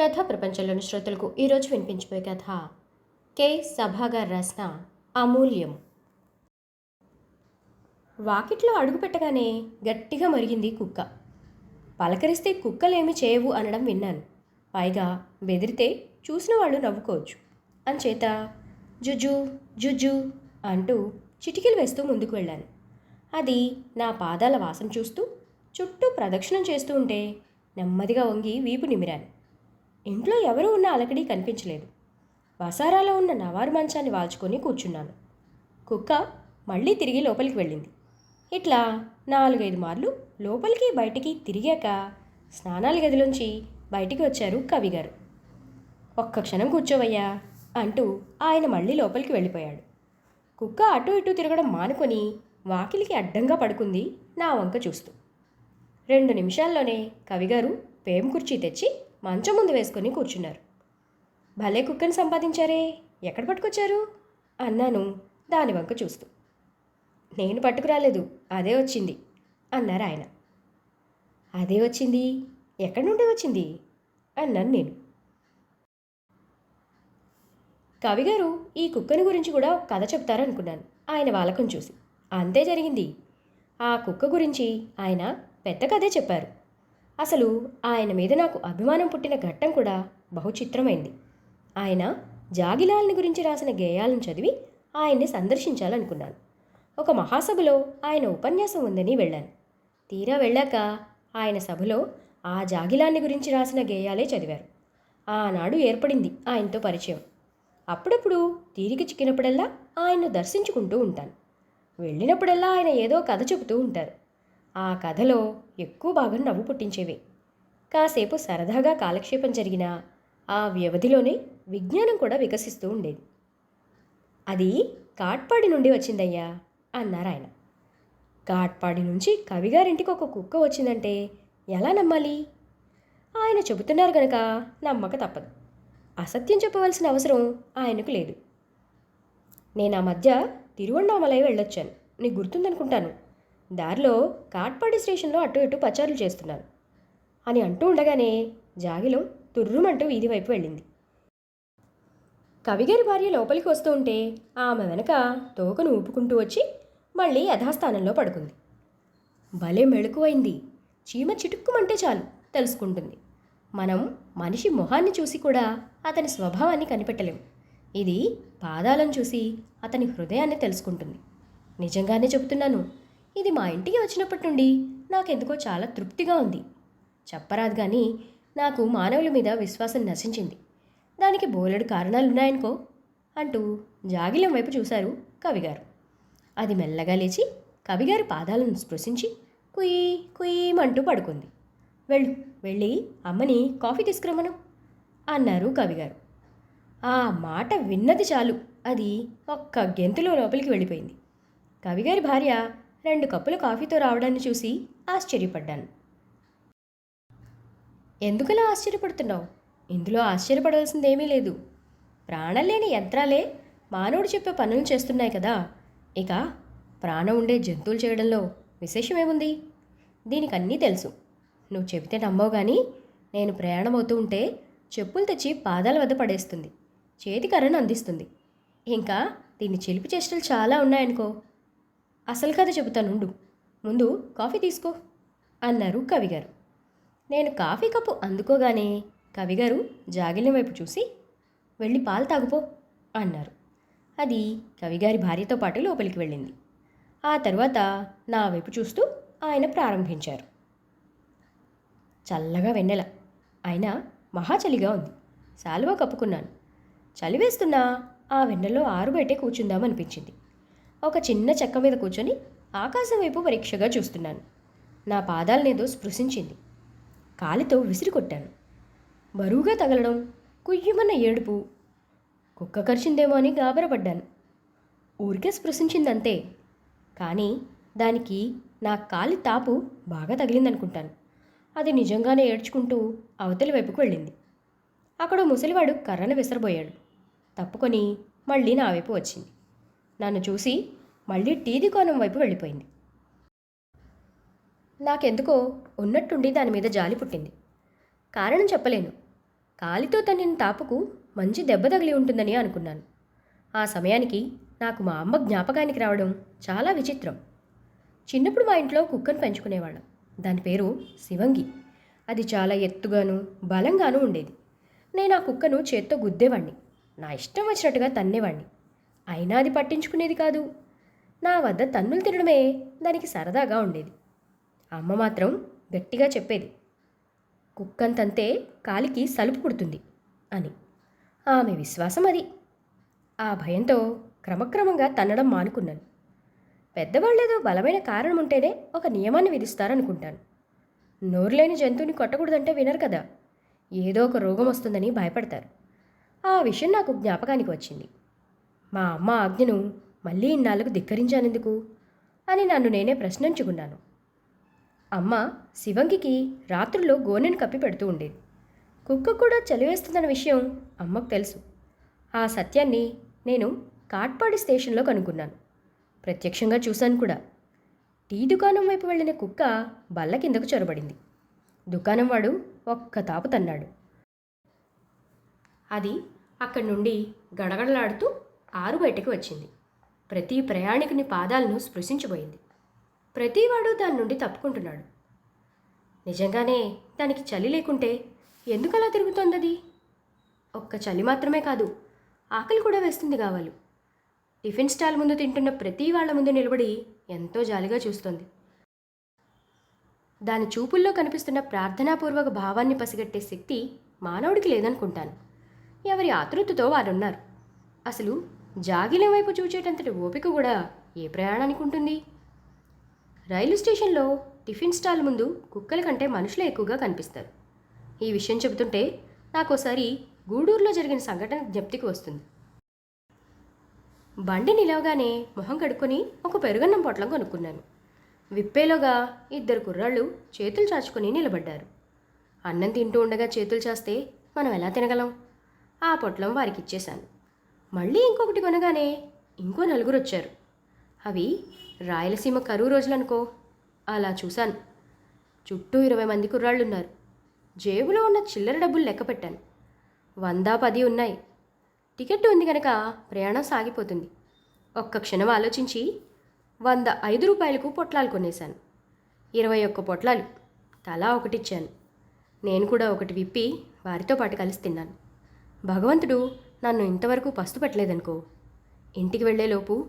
కథ ప్రపంచంలోని శ్రోతలకు ఈరోజు వినిపించబోయే కథ. కె. సభా గారు రాసిన అమూల్యం. వాకిట్లో అడుగుపెట్టగానే గట్టిగా మరిగింది కుక్క. పలకరిస్తే కుక్కలేమి చేయవు అనడం విన్నాను. పైగా బెదిరితే చూసిన వాళ్ళు నవ్వుకోవచ్చు. అంచేత జుజు జుజు అంటూ చిటికలు వేస్తూ ముందుకు వెళ్ళాను. అది నా పాదాల వాసన చూస్తూ చుట్టూ ప్రదక్షిణం చేస్తూ ఉంటే నెమ్మదిగా వంగి వీపు నిమిరాను. ఇంట్లో ఎవరూ ఉన్న అలకడి కనిపించలేదు. వసారాలో ఉన్న నవారు మంచాన్ని వాల్చుకొని కూర్చున్నాను. కుక్క మళ్ళీ తిరిగి లోపలికి వెళ్ళింది. ఇట్లా నాలుగైదు మార్లు లోపలికి బయటికి తిరిగాక స్నానాల గదిలోంచి బయటికి వచ్చారు కవిగారు ఒక్క క్షణం కూర్చోవయ్యా అంటూ ఆయన మళ్ళీ లోపలికి వెళ్ళిపోయాడు. కుక్క అటు ఇటు తిరగడం మానుకొని వాకిలికి అడ్డంగా పడుకుంది నా వంక చూస్తూ. రెండు నిమిషాల్లోనే కవిగారు పేం కుర్చీ తెచ్చి మంచం ముందు వేసుకొని కూర్చున్నారు. భలే కుక్కని సంపాదించారే ఎక్కడ పట్టుకొచ్చారు? అన్నాను దాని వంక చూస్తూ. నేను పట్టుకురాలేదు అదే వచ్చింది అన్నారు ఆయన. అదే వచ్చింది ఎక్కడి నుండి వచ్చింది? అన్నాను నేను. కవిగారు ఈ కుక్కని గురించి కూడా ఒక కథ చెప్తారనుకున్నాను ఆయన వాలకం చూసి. అంతే జరిగింది. ఆ కుక్క గురించి ఆయన పెద్ద కథే చెప్పారు. అసలు ఆయన మీద నాకు అభిమానం పుట్టిన ఘట్టం కూడా బహుచిత్రమైంది. ఆయన జాగిలాల్ని గురించి రాసిన గేయాలను చదివి ఆయన్ని సందర్శించాలనుకున్నాను. ఒక మహాసభలో ఆయన ఉపన్యాసం ఉందని వెళ్ళాను. తీరా వెళ్ళాక ఆయన సభలో ఆ జాగిలాన్ని గురించి రాసిన గేయాలే చదివారు. ఆనాడు ఏర్పడింది ఆయనతో పరిచయం. అప్పుడప్పుడు తీరిక చిక్కినప్పుడల్లా ఆయన్ను దర్శించుకుంటూ ఉంటాను. వెళ్ళినప్పుడల్లా ఆయన ఏదో కథ చెబుతూ ఉంటారు. ఆ కథలో ఎక్కువ భాగం నవ్వు పుట్టించేవి. కాసేపు సరదాగా కాలక్షేపం జరిగిన ఆ వ్యవధిలోనే విజ్ఞానం కూడా వికసిస్తూ ఉండేది. అది కాట్పాడి నుండి వచ్చిందయ్యా అన్నారు ఆయన. కాట్పాడి నుంచి కవిగారింటికి ఒక కుక్క వచ్చిందంటే ఎలా నమ్మాలి? ఆయన చెబుతున్నారు గనక నమ్మక తప్పదు. అసత్యం చెప్పవలసిన అవసరం ఆయనకు లేదు. నేను ఆ మధ్య తిరువన్నామలై వెళ్ళొచ్చాను. నీకు గుర్తుందనుకుంటాను. దారిలో కాట్పాడి స్టేషన్లో అటు ఇటు పచారులు చేస్తున్నాను అని అంటూ ఉండగానే జాగిలం తుర్రుమంటూ వీధి వైపు వెళ్ళింది. కవిగారి భార్య లోపలికి వస్తూ ఉంటే ఆమె వెనక తోకను ఊపుకుంటూ వచ్చి మళ్ళీ యథాస్థానంలో పడుకుంది. భలే మెళుకువైంది. చీమ చిటుక్కుమంటే చాలు తెలుసుకుంటుంది. మనం మనిషి మొహాన్ని చూసి కూడా అతని స్వభావాన్ని కనిపెట్టలేం. ఇది పాదాలను చూసి అతని హృదయాన్ని తెలుసుకుంటుంది. నిజంగానే చెబుతున్నాను ఇది మా ఇంటికి వచ్చినప్పటి నుండి నాకెందుకో చాలా తృప్తిగా ఉంది. చెప్పరాదు కానీ నాకు మానవుల మీద విశ్వాసం నశించింది. దానికి బోలెడు కారణాలున్నాయనుకో అంటూ జాగిలం వైపు చూశారు కవిగారు. అది మెల్లగా లేచి కవిగారి పాదాలను స్పృశించి కుయ్యి కుయ్యమంటూ పడుకుంది. వెళ్ళు వెళ్ళి అమ్మని కాఫీ తీసుకురమ్మను అన్నారు కవిగారు. ఆ మాట విన్నది చాలు. అది ఒక్క గెంతులో లోపలికి వెళ్ళిపోయింది. కవిగారి భార్య రెండు కప్పులు కాఫీతో రావడాన్ని చూసి ఆశ్చర్యపడ్డాను. ఎందుకలా ఆశ్చర్యపడుతున్నావు? ఇందులో ఆశ్చర్యపడవలసిందేమీ లేదు. ప్రాణం లేని యంత్రాలే మానవుడు చెప్పే పనులు చేస్తున్నాయి కదా. ఇక ప్రాణం ఉండే జంతువులు చేయడంలో విశేషమేముంది? దీనికి అన్నీ తెలుసు. నువ్వు చెబితే నమ్మవు కానీ నేను ప్రయాణం అవుతూ ఉంటే చెప్పులు తెచ్చి పాదాల వద్ద పడేస్తుంది. చేతి కర్రను అందిస్తుంది. ఇంకా దీన్ని చిలిపి చేష్టలు చాలా ఉన్నాయనుకో అసలు కథ చెబుతానుండు ముందు కాఫీ తీసుకో అన్నారు కవిగారు. నేను కాఫీ కప్పు అందుకోగానే కవిగారు జాగిలిన వైపు చూసి వెళ్ళి పాలు తాగుపో అన్నారు. అది కవిగారి భార్యతో పాటు లోపలికి వెళ్ళింది. ఆ తర్వాత నా వైపు చూస్తూ ఆయన ప్రారంభించారు. చల్లగా వెన్నెల. అయినా మహా చలిగా ఉంది. శాలువా కప్పుకున్నాను. చలి వేస్తున్నా ఆ వెన్నెలో ఆరుబయటే కూర్చుందామనిపించింది. ఒక చిన్న చెక్క మీద కూర్చొని ఆకాశం వైపు పరీక్షగా చూస్తున్నాను. నా పాదాలనేదో స్పృశించింది. కాలితో విసిరి కొట్టాను. బరువుగా తగలడం కుయ్యమన్న ఏడుపు. కుక్క కరిచిందేమో అని గాబరపడ్డాను. ఊరికే స్పృశించిందంతే. కానీ దానికి నా కాలి తాపు బాగా తగిలిందనుకుంటాను. అది నిజంగానే ఏడ్చుకుంటూ అవతలి వైపుకు వెళ్ళింది. అక్కడ ముసలివాడు కర్రను విసరబోయాడు. తప్పుకొని మళ్ళీ నా వైపు వచ్చింది. నన్ను చూసి మళ్ళీ టీ దుకాణం వైపు వెళ్ళిపోయింది. నాకెందుకో ఉన్నట్టుండి దాని మీద జాలి పుట్టింది. కారణం చెప్పలేను. కాలితో తన్నిన తాపుకు మంచి దెబ్బ తగిలి ఉంటుందని అనుకున్నాను. ఆ సమయానికి నాకు మా అమ్మ జ్ఞాపకానికి రావడం చాలా విచిత్రం. చిన్నప్పుడు మా ఇంట్లో కుక్కను పెంచుకునేవాళ్ళం. దాని పేరు శివంగి. అది చాలా ఎత్తుగాను బలంగాను ఉండేది. నేను ఆ కుక్కను చేత్తో గుద్దేవాణ్ణి. నా ఇష్టం వచ్చినట్టుగా తన్నేవాణ్ణి. అయినా అది పట్టించుకునేది కాదు. నా వద్ద తన్నులు తినడమే దానికి సరదాగా ఉండేది. అమ్మ మాత్రం గట్టిగా చెప్పేది కుక్కంతంతే కాలికి సలుపు పుడుతుంది అని. ఆమె విశ్వాసం అది. ఆ భయంతో క్రమక్రమంగా తన్నడం మానుకున్నాను. పెద్దవాళ్ళేదో బలమైన కారణం ఉంటేనే ఒక నియమాన్ని విధిస్తారనుకుంటాను. నోరులేని జంతువుని కొట్టకూడదంటే వినరు కదా. ఏదో ఒక రోగం వస్తుందని భయపడతారు. ఆ విషయం నాకు జ్ఞాపకానికి వచ్చింది. మా అమ్మ ఆజ్ఞను మళ్ళీ ఇన్నాళ్ళకు ధిక్కరించానెందుకు? అని నన్ను నేనే ప్రశ్నించుకున్నాను. అమ్మ శివంగికి రాత్రుల్లో గోనెను కప్పి పెడుతూ ఉండేది. కుక్క కూడా చలివేస్తుందన్న విషయం అమ్మకు తెలుసు. ఆ సత్యాన్ని నేను కాట్పాడి స్టేషన్లో కనుక్కున్నాను. ప్రత్యక్షంగా చూశాను కూడా. టీ దుకాణం వైపు వెళ్ళిన కుక్క బల్ల కిందకు చొరబడింది. దుకాణం వాడు ఒక్క తాపు తన్నాడు. అది అక్కడి నుండి గడగడలాడుతూ ఆరు బయటకు వచ్చింది. ప్రతి ప్రయాణికుని పాదాలను స్పృశించబోయింది ప్రతివాడు దాని నుండి తప్పుకుంటున్నాడు. నిజంగానే దానికి చలి లేకుంటే ఎందుకలా తిరుగుతోందది? ఒక్క చలి మాత్రమే కాదు ఆకలి కూడా వేస్తుంది కావాలి టిఫిన్ స్టాల్ ముందు తింటున్న ప్రతి వాళ్ళ ముందు నిలబడి ఎంతో జాలిగా చూస్తోంది. దాని చూపుల్లో కనిపిస్తున్న ప్రార్థనాపూర్వక భావాన్ని పసిగట్టే శక్తి మానవుడికి లేదనుకుంటాను. ఎవరి ఆతృతతో వారున్నారు. అసలు జాగిలి వైపు చూచేటంతటి ఓపిక కూడా ఏ ప్రయాణానికి ఉంటుంది? రైలు స్టేషన్లో టిఫిన్ స్టాల్ ముందు కుక్కల కంటే మనుషులే ఎక్కువగా కనిపిస్తారు. ఈ విషయం చెబుతుంటే నాకోసారి గూడూరులో జరిగిన సంఘటన జ్ఞప్తికి వస్తుంది. బండి నిలవగానే మొహం కడుక్కొని ఒక పెరుగన్నం పొట్లం కొనుక్కున్నాను. విప్పేలోగా ఇద్దరు కుర్రాళ్ళు చేతులు చాచుకొని నిలబడ్డారు. అన్నం తింటూ ఉండగా చేతులు చాస్తే మనం ఎలా తినగలం? ఆ పొట్లం వారికి ఇచ్చేశాను మళ్ళీ ఇంకొకటి కొనగానే ఇంకో నలుగురు వచ్చారు అవి రాయలసీమ కరువు రోజులనుకో. అలా చూశాను. చుట్టూ ఇరవై మంది కుర్రాళ్ళు ఉన్నారు జేబులో ఉన్న చిల్లర డబ్బులు లెక్క పెట్టాను. వంద పది ఉన్నాయి. టికెట్ ఉంది కనుక ప్రయాణం సాగిపోతుంది. ఒక్క క్షణం ఆలోచించి వంద ఐదు రూపాయలకు పొట్లాలు కొనేశాను. ఇరవై ఒక్క పొట్లాలు తలా ఒకటిచ్చాను. నేను కూడా ఒకటి విప్పి వారితో పాటు కలిసి తిన్నాను. భగవంతుడు నన్ను ఇంతవరకు పస్తు పెట్టలేదనుకో. ఇంటికి వెళ్ళేలోపు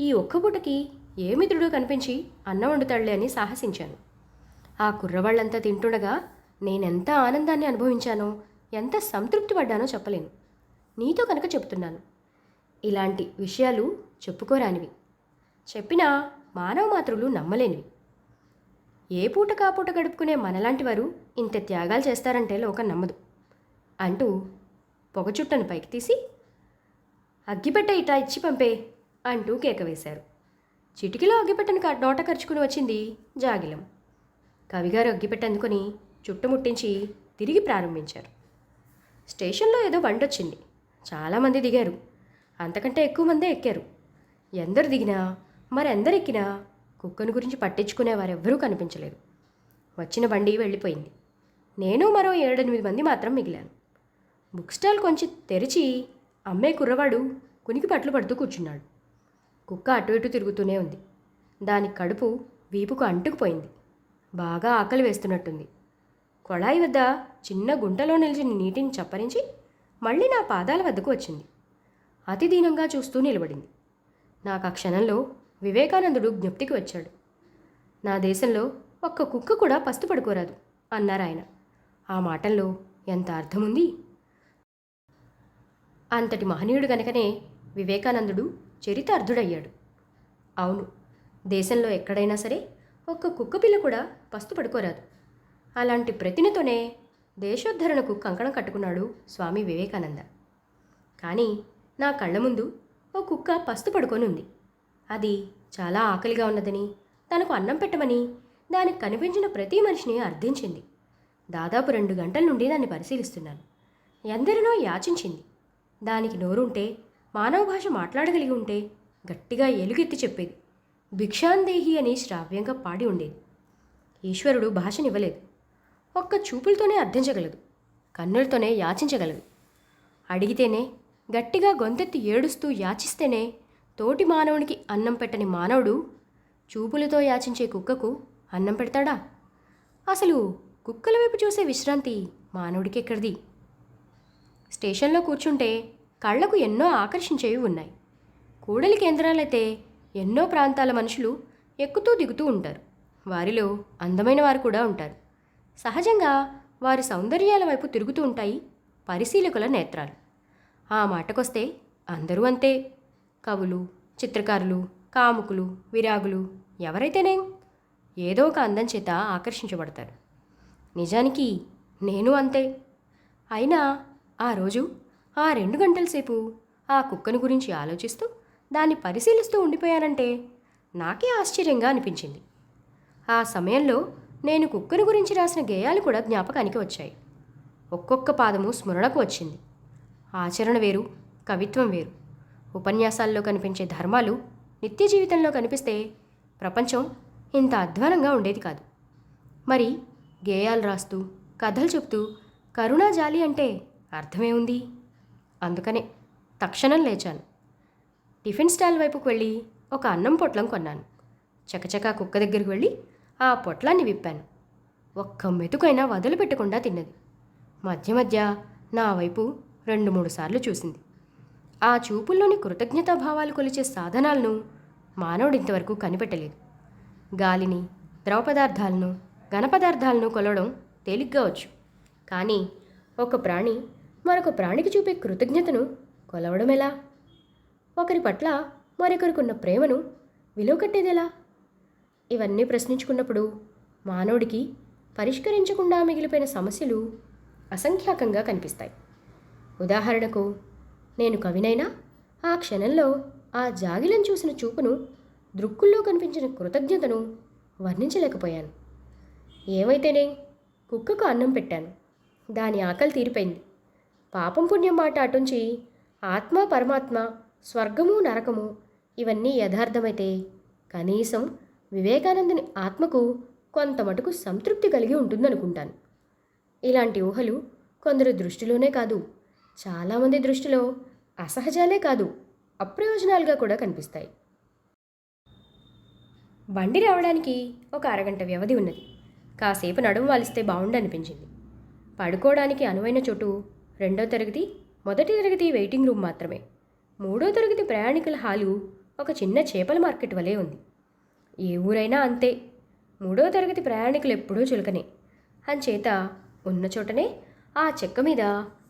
ఈ ఒక్క పూటకి ఏ మిత్రుడో కనిపించి అన్నం వండుతాడులే అని సాహసించాను. ఆ కుర్రవాళ్ళంతా తింటుండగా నేనెంత ఆనందాన్ని అనుభవించానో ఎంత సంతృప్తి పడ్డానో చెప్పలేను. నీతో కనుక చెప్తున్నాను ఇలాంటి విషయాలు చెప్పుకోరానివి. చెప్పినా మానవ మాతృలు నమ్మలేనివి. ఏ పూట కాపూట గడుపుకునే మనలాంటి వారు ఇంత త్యాగాలు చేస్తారంటే లోకం నమ్మదు అంటూ పొగ చుట్టను పైకి తీసి అగ్గిపెట్ట ఇటా ఇచ్చి పంపే అంటూ కేక వేశారు. చిటికిలో అగ్గిపెట్టను క- నోట ఖర్చుకుని వచ్చింది జాగిలం. కవిగారు అగ్గిపెట్ట అందుకొని చుట్టుముట్టించి తిరిగి ప్రారంభించారు. స్టేషన్లో ఏదో బండి వచ్చింది చాలామంది దిగారు. అంతకంటే ఎక్కువ మందే ఎక్కారు. ఎందరు దిగినా మరెందరు ఎక్కినా కుక్కను గురించి పట్టించుకునే వారెవ్వరూ కనిపించలేదు. వచ్చిన బండి వెళ్ళిపోయింది. నేను మరో ఏడెనిమిది మంది మాత్రం మిగిలాను. బుక్ స్టాల్ కొంచెం తెరిచి అమ్మే కుర్రవాడు కునికి పట్లు పడుతూ కూర్చున్నాడు. కుక్క అటు ఇటు తిరుగుతూనే ఉంది. దాని కడుపు వీపుకు అంటుకుపోయింది. బాగా ఆకలి వేస్తున్నట్టుంది. కొళాయి వద్ద చిన్న గుంటలో నిలిచిన నీటిని చప్పరించి మళ్ళీ నా పాదాల వద్దకు వచ్చింది. అతి దీనంగా చూస్తూ నిలబడింది. నాకు ఆ క్షణంలో వివేకానందుడు జ్ఞప్తికి వచ్చాడు. నా దేశంలో ఒక్క కుక్క కూడా పస్తు పడుకోరాదు అన్నారు ఆయన ఆ మాటల్లో ఎంత అర్థముంది? అంతటి మహనీయుడు గనకనే వివేకానందుడు చరితార్థుడయ్యాడు. అవును దేశంలో ఎక్కడైనా సరే ఒక్క కుక్కపిల్ల కూడా పస్తు పడుకోరాదు. అలాంటి ప్రతినితోనే దేశోద్ధరణకు కంకణం కట్టుకున్నాడు స్వామి వివేకానంద. కానీ నా కళ్ళ ముందు ఓ కుక్క పస్తు పడుకొని అది చాలా ఆకలిగా ఉన్నదని తనకు అన్నం పెట్టమని దానికి కనిపించిన ప్రతి మనిషిని అర్థించింది. దాదాపు రెండు గంటల నుండి దాన్ని పరిశీలిస్తున్నాను. ఎందరినో యాచించింది. దానికి నోరుంటే మానవ భాష మాట్లాడగలిగి ఉంటే గట్టిగా ఎలుగెత్తి చెప్పేది. భిక్షాందేహి అని శ్రావ్యంగా పాడి ఉండేది. ఈశ్వరుడు భాషనివ్వలేదు. ఒక్క చూపులతోనే అర్థించగలదు. కన్నులతోనే యాచించగలదు. అడిగితేనే గట్టిగా గొంతెత్తి ఏడుస్తూ యాచిస్తేనే తోటి మానవునికి అన్నం పెట్టని మానవుడు చూపులతో యాచించే కుక్కకు అన్నం పెడతాడా? అసలు కుక్కల వైపు చూసే విశ్రాంతి మానవుడికి ఎక్కడిది స్టేషన్లో కూర్చుంటే కళ్ళకు ఎన్నో ఆకర్షించేవి ఉన్నాయి. కూడలి కేంద్రాలైతే ఎన్నో ప్రాంతాల మనుషులు ఎక్కుతూ దిగుతూ ఉంటారు. వారిలో అందమైన వారు కూడా ఉంటారు. సహజంగా వారి సౌందర్యాల వైపు తిరుగుతూ ఉంటాయి పరిశీలకుల నేత్రాలు. ఆ మాటకొస్తే అందరూ అంతే. కవులు చిత్రకారులు కాముకులు విరాగులు ఎవరైతేనేం ఏదో ఒక అందం చేత ఆకర్షించబడతారు. నిజానికి నేను అంతే. అయినా ఆ రోజు ఆ రెండు గంటల సేపు ఆ కుక్కను గురించి ఆలోచిస్తూ దాన్ని పరిశీలిస్తూ ఉండిపోయానంటే నాకే ఆశ్చర్యంగా అనిపించింది. ఆ సమయంలో నేను కుక్కను గురించి రాసిన గేయాలు కూడా జ్ఞాపకానికి వచ్చాయి. ఒక్కొక్క పాదము స్మరణకు వచ్చింది. ఆచరణ వేరు కవిత్వం వేరు. ఉపన్యాసాల్లో కనిపించే ధర్మాలు నిత్య జీవితంలో కనిపిస్తే ప్రపంచం ఇంత అధ్వానంగా ఉండేది కాదు. మరి గేయాలు రాస్తూ కథలు చెప్తూ కరుణాజాలి అంటే అర్థమే ఉంది అందుకనే తక్షణం లేచాను. టిఫిన్ స్టాల్ వైపుకు వెళ్ళి ఒక అన్నం పొట్లం కొన్నాను. చకచకా కుక్క దగ్గరికి వెళ్ళి ఆ పొట్లాన్ని విప్పాను. ఒక్క మెతుకైనా వదిలిపెట్టకుండా తిన్నది. మధ్య మధ్య నా వైపు రెండు మూడు సార్లు చూసింది. ఆ చూపుల్లోని కృతజ్ఞతాభావాలు కొలిచే సాధనాలను మానవుడు ఇంతవరకు కనిపెట్టలేదు. గాలిని ద్రవ పదార్థాలను ఘనపదార్థాలను కొలవడం తేలిగ్గా వచ్చు. కానీ ఒక ప్రాణి మరొక ప్రాణికి చూపే కృతజ్ఞతను కొలవడం ఎలా? ఒకరి పట్ల మరొకరికున్న ప్రేమను విలువ కట్టేదెలా ఇవన్నీ ప్రశ్నించుకున్నప్పుడు మానవుడికి పరిష్కరించకుండా మిగిలిపోయిన సమస్యలు అసంఖ్యాకంగా కనిపిస్తాయి. ఉదాహరణకు నేను కవినైనా ఆ క్షణంలో ఆ జాగిలను చూసిన చూపును దృక్కుల్లో కనిపించిన కృతజ్ఞతను వర్ణించలేకపోయాను. ఏమైతేనే కుక్కకు అన్నం పెట్టాను. దాని ఆకలి తీరిపోయింది. పాపం పుణ్యం మాట అటుంచి ఆత్మ పరమాత్మ స్వర్గము నరకము ఇవన్నీ యథార్థమైతే కనీసం వివేకానందుని ఆత్మకు కొంత మటుకు సంతృప్తి కలిగి ఉంటుందనుకుంటాను. ఇలాంటి ఊహలు కొందరు దృష్టిలోనే కాదు చాలామంది దృష్టిలో అసహజాలే కాదు అప్రయోజనాలుగా కూడా కనిపిస్తాయి. బండి రావడానికి ఒక అరగంట వ్యవధి ఉన్నది. కాసేపు నడుము వాలిస్తే బాగుండనిపించింది పడుకోవడానికి అనువైన చోటు రెండో తరగతి మొదటి తరగతి వెయిటింగ్ రూమ్ మాత్రమే. మూడో తరగతి ప్రయాణికుల హాలు ఒక చిన్న చేపల మార్కెట్ వలె ఉంది. ఏ ఊరైనా అంతే. మూడో తరగతి ప్రయాణికులు ఎప్పుడూ చులకనే. అంచేత ఉన్న చోటనే ఆ చెక్క మీద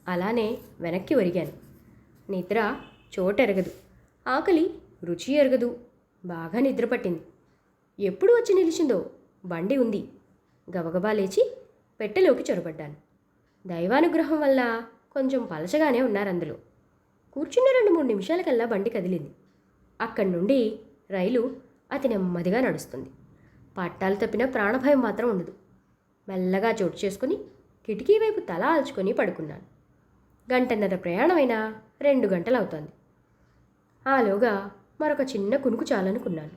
అలానే వెనక్కి ఒరిగాను. నిద్ర చోటెరగదు. ఆకలి రుచి ఎరగదు. బాగా నిద్ర పట్టింది. ఎప్పుడు వచ్చి నిలిచిందో బండి ఉంది. గబగబా లేచి పెట్టెలోకి చొరబడ్డాను. దైవానుగ్రహం వల్ల కొంచెం పలచగానే ఉన్నారు అందులో. కూర్చున్న రెండు మూడు నిమిషాలకల్లా బండి కదిలింది. అక్కడి నుండి రైలు అతి నెమ్మదిగా నడుస్తుంది. పట్టాలు తప్పిన ప్రాణభయం మాత్రం ఉండదు. మెల్లగా చోటు చేసుకుని కిటికీ వైపు తల ఆల్చుకొని పడుకున్నాను. గంటన్నర ప్రయాణమైనా రెండు గంటలు అవుతోంది ఆలోగా మరొక చిన్న కునుకు చాలనుకున్నాను.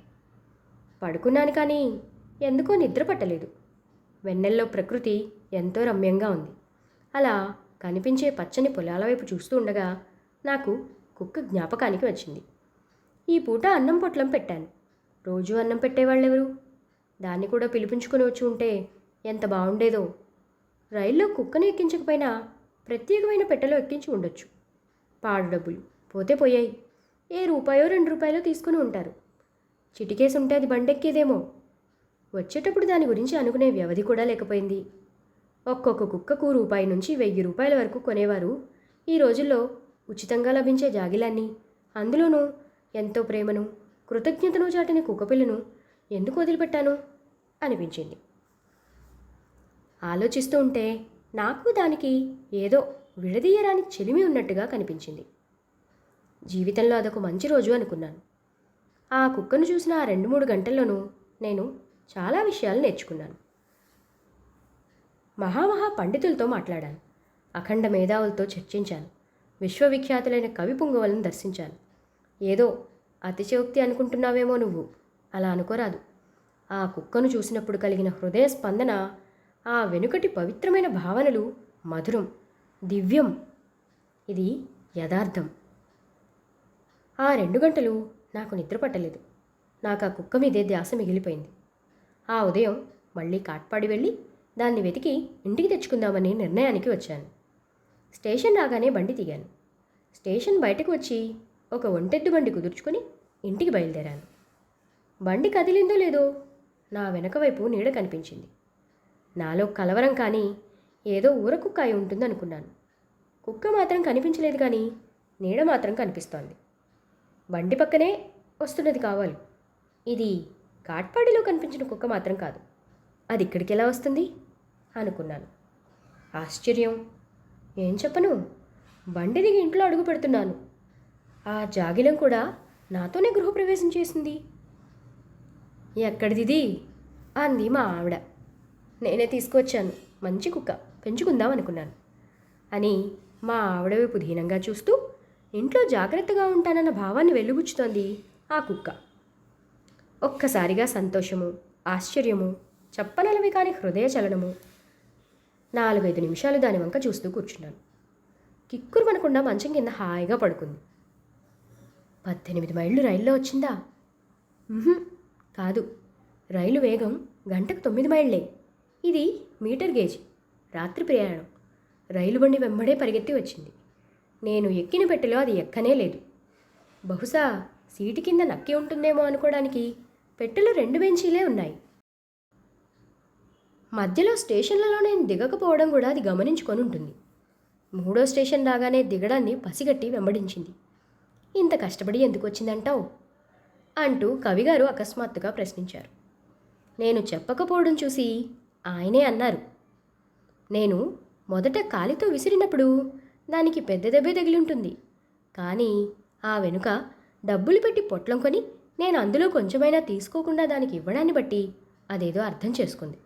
పడుకున్నాను కానీ ఎందుకో నిద్ర పట్టలేదు. వెన్నెల్లో ప్రకృతి ఎంతో రమ్యంగా ఉంది. అలా కనిపించే పచ్చని పొలాల వైపు చూస్తూ ఉండగా నాకు కుక్క జ్ఞాపకానికి వచ్చింది. ఈ పూట అన్నం పొట్లం పెట్టాను. రోజు అన్నం పెట్టేవాళ్ళెవరు? దాన్ని కూడా పిలిపించుకొని వచ్చి ఉంటే ఎంత బాగుండేదో. రైల్లో కుక్కని ఎక్కించకపోయినా ప్రత్యేకమైన పెట్టెలో ఎక్కించి ఉండొచ్చు. పాడు డబ్బులు పోతే పోయాయి. ఏ రూపాయో రెండు రూపాయలో తీసుకుని ఉంటారు. చిటికేసి ఉంటే అది బండెక్కేదేమో. వచ్చేటప్పుడు దాని గురించి అనుకునే వ్యవధి కూడా లేకపోయింది. ఒక్కొక్క కుక్కకు రూపాయి నుంచి వెయ్యి రూపాయల వరకు కొనేవారు. ఈ రోజుల్లో ఉచితంగా లభించే జాగిలాన్ని. అందులోనూ ఎంతో ప్రేమను కృతజ్ఞతను చాటిన కుక్కపిల్లను ఎందుకు వదిలిపెట్టాను? అనిపించింది. ఆలోచిస్తూ ఉంటే నాకు దానికి ఏదో విడదీయరాని చెలిమి ఉన్నట్టుగా కనిపించింది. జీవితంలో అదొక మంచి రోజు అనుకున్నాను. ఆ కుక్కను చూసిన ఆ రెండు మూడు గంటల్లోనూ నేను చాలా విషయాలు నేర్చుకున్నాను. మహామహా పండితులతో మాట్లాడాను. అఖండ మేధావులతో చర్చించాను. విశ్వవిఖ్యాతులైన కవి పుంగవలను దర్శించాను. ఏదో అతిశయోక్తి అనుకుంటున్నావేమో నువ్వు. అలా అనుకోరాదు. ఆ కుక్కను చూసినప్పుడు కలిగిన హృదయ స్పందన ఆ వెనుకటి పవిత్రమైన భావనలు మధురం దివ్యం. ఇది యథార్థం. ఆ రెండు గంటలు నాకు నిద్ర పట్టలేదు. నాకు ఆ కుక్క మీదే ధ్యాస మిగిలిపోయింది. ఆ ఉదయం మళ్ళీ కాట్పాడి వెళ్ళి దాన్ని వెతికి ఇంటికి తెచ్చుకుందామని నిర్ణయానికి వచ్చాను. స్టేషన్ రాగానే బండి దిగాను. స్టేషన్ బయటకు వచ్చి ఒక ఒంటెద్దు బండి కుదుర్చుకొని ఇంటికి బయలుదేరాను. బండి కదిలిందో లేదో నా వెనక వైపు నీడ కనిపించింది. నాలో కలవరం కానీ ఏదో ఊర కుక్క అయి ఉంటుందనుకున్నాను. కుక్క మాత్రం కనిపించలేదు కానీ నీడ మాత్రం కనిపిస్తోంది. బండి పక్కనే వస్తున్నది కావాలి. ఇది కాట్పాడిలో కనిపించిన కుక్క మాత్రం కాదు. అది ఇక్కడికి ఎలా వస్తుంది? అనుకున్నాను. ఆశ్చర్యం. ఏం చెప్పను? బండి దిగి ఇంట్లో అడుగు పెడుతున్నాను. ఆ జాగిలం కూడా నాతోనే గృహప్రవేశం చేసింది. ఎక్కడిదిది? అంది మా ఆవిడ. నేనే తీసుకొచ్చాను మంచి కుక్క. పెంచుకుందాం అనుకున్నాను. అని మా ఆవిడ వైపు దీనంగా చూస్తూ ఇంట్లో జాగ్రత్తగా ఉంటానన్న భావాన్ని వెలుగుచ్చుతోంది ఆ కుక్క. ఒక్కసారిగా సంతోషము ఆశ్చర్యము చెప్పనలవి కాని హృదయ చలనము నాలుగైదు నిమిషాలు దాని వంక చూస్తూ కూర్చున్నాను. కిక్కురు పనకుండా మంచం కింద హాయిగా పడుకుంది. పద్దెనిమిది మైళ్ళు రైల్లో వచ్చిందా? కాదు. రైలు వేగం గంటకు తొమ్మిది మైళ్ళే. ఇది మీటర్ గేజ్ రాత్రి ప్రయాణం. రైలు బండి వెంబడే పరిగెత్తి వచ్చింది. నేను ఎక్కిన పెట్టెలో అది ఎక్కనే లేదు. బహుశా సీటు కింద నక్కి ఉంటుందేమో అనుకోవడానికి పెట్టెలో రెండు బెంచీలే ఉన్నాయి. మధ్యలో స్టేషన్లలో నేను దిగకపోవడం కూడా అది గమనించుకొని ఉంటుంది. మూడో స్టేషన్ రాగానే దిగడాన్ని పసిగట్టి వెంబడించింది. ఇంత కష్టపడి ఎందుకు వచ్చిందంటావు? అంటూ కవిగారు అకస్మాత్తుగా ప్రశ్నించారు. నేను చెప్పకపోవడం చూసి ఆయనే అన్నారు. నేను మొదట కాలితో విసిరినప్పుడు దానికి పెద్ద దెబ్బే తగిలింటుంది. కానీ ఆ వెనుక డబ్బులు పెట్టి పొట్లం కొని నేను అందులో కొంచెమైనా తీసుకోకుండా దానికి ఇవ్వడాన్ని బట్టి అదేదో అర్థం చేసుకుంది.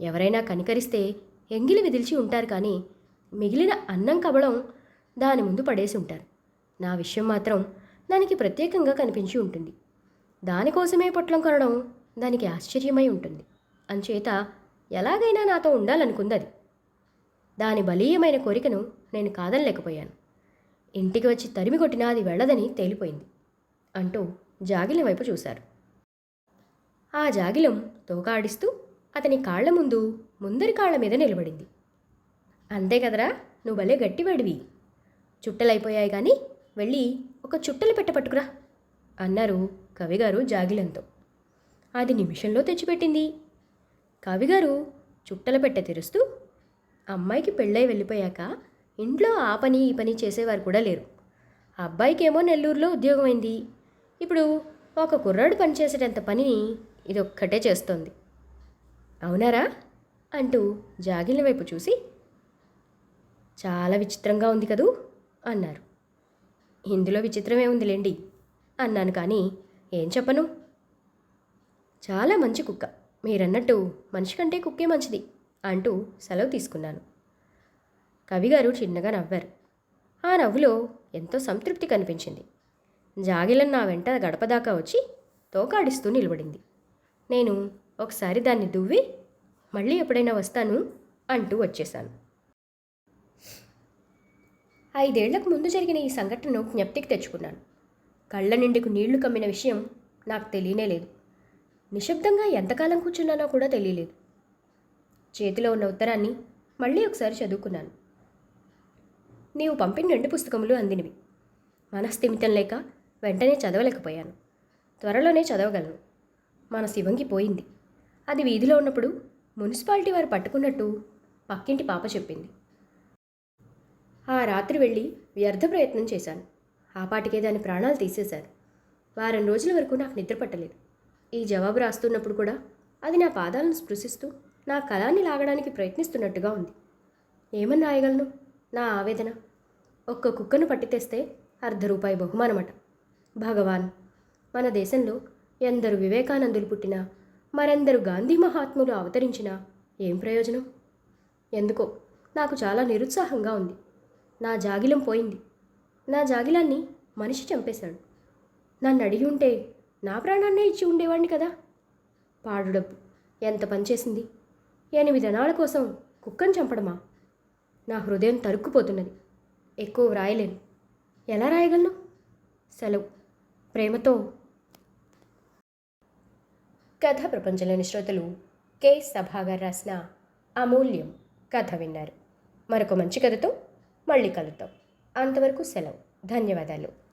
ఎవరైనా కనికరిస్తే ఎంగిలి విదిల్చి ఉంటారు కానీ మిగిలిన అన్నం కబళం దాని ముందు పడేసి ఉంటారు. నా విషయం మాత్రం దానికి ప్రత్యేకంగా కనిపించి ఉంటుంది. దానికోసమే పొట్లం కొనడం దానికి ఆశ్చర్యమై ఉంటుంది. అంచేత ఎలాగైనా నాతో ఉండాలనుకుంది అది దాని బలీయమైన కోరికను నేను కాదనలేకపోయాను. ఇంటికి వచ్చి తరిమి కొట్టినా అది వెళ్ళదని తేలిపోయింది. అంటూ జాగిలం వైపు చూశారు. ఆ జాగిలం తోకాడిస్తూ అతని కాళ్ళ ముందు ముందరి కాళ్ళ మీద నిలబడింది. అంతే కదరా నువ్వు భలే గట్టివాడివి. చుట్టలైపోయాయి కానీ వెళ్ళి ఒక చుట్టలు పెట్ట పట్టుకురా అన్నారు కవిగారు జాగిలంతో. అది నిమిషంలో తెచ్చిపెట్టింది. కవిగారు చుట్టల పెట్టె తెరుస్తూ అమ్మాయికి పెళ్ళై వెళ్ళిపోయాక ఇంట్లో ఆ పని ఈ పని చేసేవారు కూడా లేరు. అబ్బాయికేమో నెల్లూరులో ఉద్యోగం అయింది ఇప్పుడు ఒక కుర్రాడు పనిచేసేటంత పనిని ఇదొక్కటే చేస్తోంది. అవునారా? అంటూ జాగిల వైపు చూసి చాలా విచిత్రంగా ఉంది కదూ? అన్నారు. ఇందులో విచిత్రమే ఉందిలేండి అన్నాను కానీ ఏం చెప్పను? చాలా మంచి కుక్క మీరన్నట్టు మనిషి కంటే కుక్కే మంచిది అంటూ సెలవు తీసుకున్నాను. కవిగారు చిన్నగా నవ్వారు. ఆ నవ్వులో ఎంతో సంతృప్తి కనిపించింది. జాగిలన్న నా వెంట గడపదాకా వచ్చి తోకాడిస్తూ నిలబడింది. నేను ఒకసారి దాన్ని దువ్వి మళ్ళీ ఎప్పుడైనా వస్తాను అంటూ వచ్చేశాను. ఐదేళ్ళకు ముందు జరిగిన ఈ సంఘటనను జ్ఞప్తికి తెచ్చుకున్నాను. కళ్ళ నిండుకు నీళ్ళు కమ్మిన విషయం నాకు తెలియనే లేదు. నిశ్శబ్దంగా ఎంతకాలం కూర్చున్నానో కూడా తెలియలేదు. చేతిలో ఉన్న ఉత్తరాన్ని మళ్ళీ ఒకసారి చదువుకున్నాను. నీవు పంపిన రెండు పుస్తకములు అందినవి. మనస్థిమితం లేక వెంటనే చదవలేకపోయాను. త్వరలోనే చదవగలను. మన శివంగి పోయింది. అది వీధిలో ఉన్నప్పుడు మున్సిపాలిటీ వారు పట్టుకున్నట్టు పక్కింటి పాప చెప్పింది. ఆ రాత్రి వెళ్ళి వ్యర్థ ప్రయత్నం చేశాను. ఆ పాటికే దాని ప్రాణాలు తీసేశారు. వారం రోజుల వరకు నాకు నిద్ర పట్టలేదు. ఈ జవాబు రాస్తున్నప్పుడు కూడా అది నా పాదాలను స్పృశిస్తూ నా కళాన్ని లాగడానికి ప్రయత్నిస్తున్నట్టుగా ఉంది. ఏమని రాయగలను? నా ఆవేదన. ఒక్క కుక్కను పట్టితేస్తే అర్ధ రూపాయి బహుమానమట. భగవాన్! మన దేశంలో ఎందరు వివేకానందులు పుట్టినా మరెందరు గాంధీ మహాత్ములు అవతరించినా ఏం ప్రయోజనం? ఎందుకో నాకు చాలా నిరుత్సాహంగా ఉంది. నా జాగిలం పోయింది. నా జాగిలాన్ని మనిషి చంపేశాడు. నన్ను అడిగి ఉంటే నా ప్రాణాన్నే ఇచ్చి ఉండేవాడిని కదా? పాడు డబ్బు ఎంత పనిచేసింది? ఎనిమిది అనాల కోసం కుక్కను చంపడమా? నా హృదయం తరుక్కుపోతున్నది. ఎక్కువ వ్రాయలేను. ఎలా రాయగలను? సెలవు. ప్రేమతో కథ ప్రపంచంలోని శ్రోతలు కె. సభాగర్ రాసిన అమూల్యం కథ విన్నారు. మరొక మంచి కథతో మళ్ళీ కలుద్దాం. అంతవరకు సెలవు. ధన్యవాదాలు.